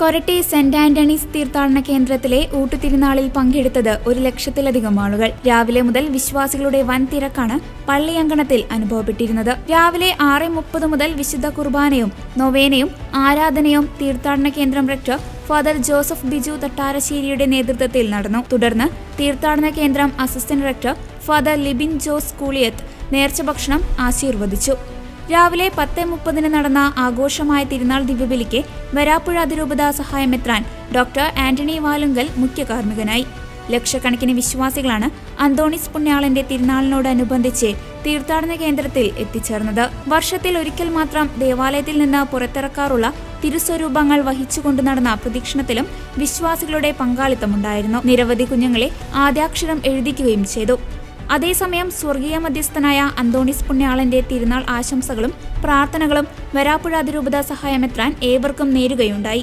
Koratty saint Antony's തീർത്ഥാടന കേന്ദ്രത്തിലെ ഊട്ടുതിരുനാളിൽ പങ്കെടുത്തത് ഒരു ലക്ഷത്തിലധികം ആളുകൾ. രാവിലെ മുതൽ വിശ്വാസികളുടെ വൻ തിരക്കാണ് പള്ളിയങ്കണത്തിൽ അനുഭവപ്പെട്ടിരുന്നത്. രാവിലെ ആറ് മുപ്പത് മുതൽ വിശുദ്ധ കുർബാനയും നൊവേനയും ആരാധനയും തീർത്ഥാടന കേന്ദ്രം റെക്ടർ ഫാദർ ജോസഫ് ബിജു തട്ടാരശ്ശേരിയുടെ നേതൃത്വത്തിൽ നടന്നു. തുടർന്ന് തീർത്ഥാടന കേന്ദ്രം assistant rector father Libin Jose Kooliyath നേർച്ച ഭക്ഷണം ആശീർവദിച്ചു. രാവിലെ പത്ത് മുപ്പതിന് നടന്ന ആഘോഷമായ തിരുനാൾ ദിവ്യബലിക്ക് വരാപ്പുഴ അതിരൂപത സഹായമെത്രാൻ ഡോക്ടർ ആന്റണി വാലുങ്കൽ മുഖ്യ കാർമ്മികനായി. ലക്ഷക്കണക്കിന് വിശ്വാസികളാണ് അന്തോണിസ് പുണ്യാളന്റെ തിരുനാളിനോടനുബന്ധിച്ച് തീർത്ഥാടന കേന്ദ്രത്തിൽ എത്തിച്ചേർന്നത്. വർഷത്തിൽ ഒരിക്കൽ മാത്രം ദേവാലയത്തിൽ നിന്ന് പുറത്തിറക്കാറുള്ള തിരുസ്വരൂപങ്ങൾ വഹിച്ചുകൊണ്ട് നടന്ന പ്രദക്ഷിണത്തിലും വിശ്വാസികളുടെ പങ്കാളിത്തമുണ്ടായിരുന്നു. നിരവധി കുഞ്ഞുങ്ങളെ ആദ്യാക്ഷരം എഴുതിക്കുകയും ചെയ്തു. അതേസമയം സ്വർഗീയ മധ്യസ്ഥനായ അന്തോണിസ് പുണ്യാളന്റെ തിരുനാൾ ആശംസകളും പ്രാർത്ഥനകളും വരാപ്പുഴ അതിരൂപത സഹായമെത്രാൻ ഏവർക്കും നേരുകയുണ്ടായി.